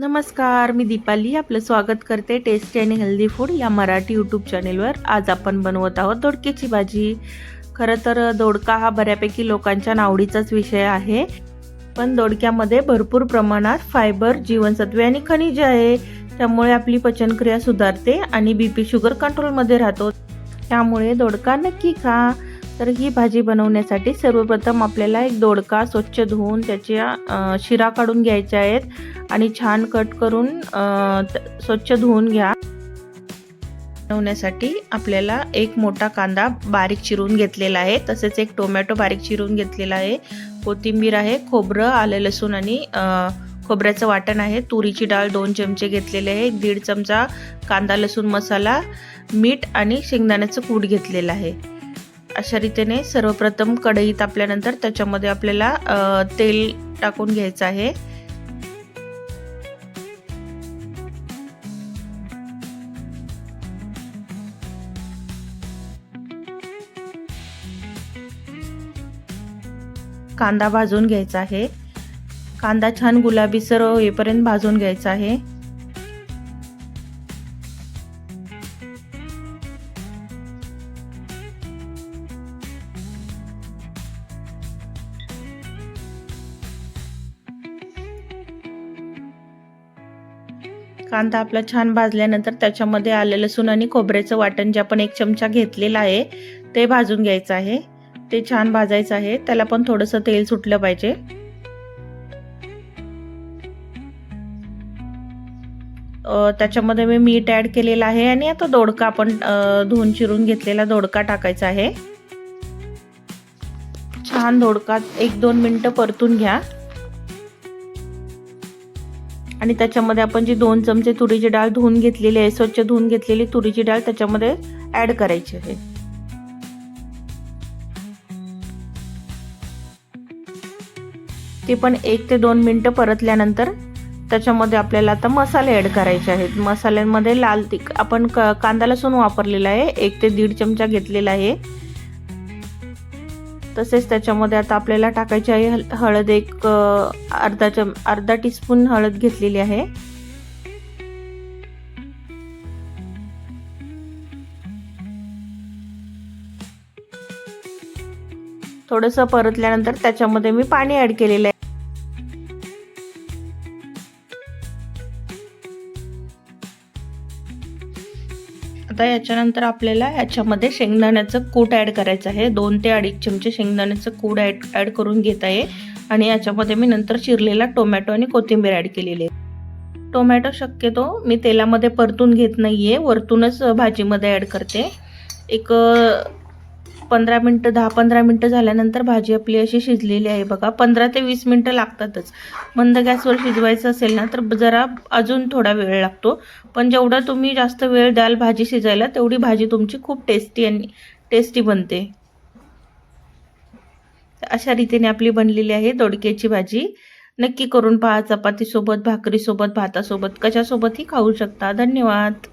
नमस्कार मी दीपाली. आपलं स्वागत करते टेस्टी आणि हेल्दी फूड या मराठी यूट्यूब चॅनेलवर आज आपण बनवत आहोत दोडक्याची भाजी. खरं तर दोडका हा बऱ्यापैकी लोकांच्या नावडीचाच विषय आहे. पण दोडक्यामध्ये भरपूर प्रमाणात फायबर जीवनसत्वे आणि खनिजे आहे. त्यामुळे आपली पचनक्रिया सुधारते आणि बी पी शुगर कंट्रोलमध्ये राहतो. त्यामुळे दोडका नक्की खा. तर ही भाजी बनवण्यासाठी सर्वप्रथम आपल्याला एक दोडका स्वच्छ धुवून त्याच्या शिरा काढून घ्यायच्या आहेत आणि छान कट करून स्वच्छ धुवून घ्या. बनवण्यासाठी आपल्याला एक मोठा कांदा बारीक चिरून घेतलेला आहे. तसेच एक टोमॅटो बारीक चिरून घेतलेला आहे. कोथिंबीर आहे खोबरं आलं लसूण आणि खोबऱ्याचं वाटण आहे. तुरीची डाळ दोन चमचे घेतलेले आहे. दीड चमचा कांदा लसूण मसाला मीठ आणि शेंगदाण्याचं कूट घेतलेलं आहे. अशा रीतीने सर्वप्रथम कढई तापल्यानंतर त्याच्यामध्ये आपल्याला तेल टाकून घ्यायचं आहे. कांदा भाजून घ्यायचा आहे. कांदा छान गुलाबीसर होईपर्यंत भाजून घ्यायचा आहे. कांदा आपला छान भाजल्यानंतर त्याच्यामध्ये आलं लसूण आणि खोबऱ्याचं वाटण जे आपण एक चमचा घेतलेला आहे ते भाजून घ्यायचं आहे. ते छान भाजायचं आहे. त्याला पण थोडंसं तेल सुटलं पाहिजे. त्याच्यामध्ये मी मीठ ॲड केलेलं आहे आणि आता दोडका आपण धुवून चिरून घेतलेला दोडका टाकायचा आहे. छान दोडका एक दोन मिनटं परतून घ्या. आणि त्याच्यामध्ये आपण जी दोन चमचे तुरीची डाळ धुवून घेतलेली आहे स्वच्छ धुवून घेतलेली तुरीची डाळ त्याच्यामध्ये ॲड करायची आहे. ती पण एक ते दोन मिनटं परतल्यानंतर त्याच्यामध्ये आपल्याला आता मसाले ॲड करायचे आहेत. मसाल्यांमध्ये लाल तिख आपण क कांदा लसूण वापरलेला आहे एक ते दीड चमचा घेतलेला आहे. तसेच त्याच्यामध्ये आता आपल्याला टाकायची आहे हळद एक अर्धा चम अर्धा टीस्पून हळद घेतलेली आहे. थोडंसं परतल्यानंतर त्याच्यामध्ये मी पाणी ॲड केलेलं आहे. आता याच्यानंतर आपल्याला याच्यामध्ये शेंगदाण्याचं कूट ॲड करायचं आहे. दोन ते अडीच चमचे शेंगदाण्याचं कूट ॲड ॲड करून घेत आहे. आणि याच्यामध्ये मी नंतर चिरलेला टोमॅटो आणि कोथिंबीर ॲड केलेली आहे. टोमॅटो शक्यतो मी तेलामध्ये परतून घेत नाही आहे वरतूनच भाजीमध्ये ॲड करते. एक पंधरा मिनटं दहा पंधरा मिनटं झाल्यानंतर भाजी आपली अशी शिजलेली आहे बघा. पंधरा ते वीस मिनटं लागतातच. मंद गॅसवर शिजवायचं असेल ना तर जरा अजून थोडा वेळ लागतो. पण जेवढा तुम्ही जास्त वेळ द्याल भाजी शिजायला तेवढी भाजी तुमची खूप टेस्टी आणि टेस्टी बनते. अशा रीतीने आपली बनलेली आहे दोडक्याची भाजी. नक्की करून पहा चपातीसोबत भाकरीसोबत भातासोबत कशासोबतही खाऊ शकता. धन्यवाद.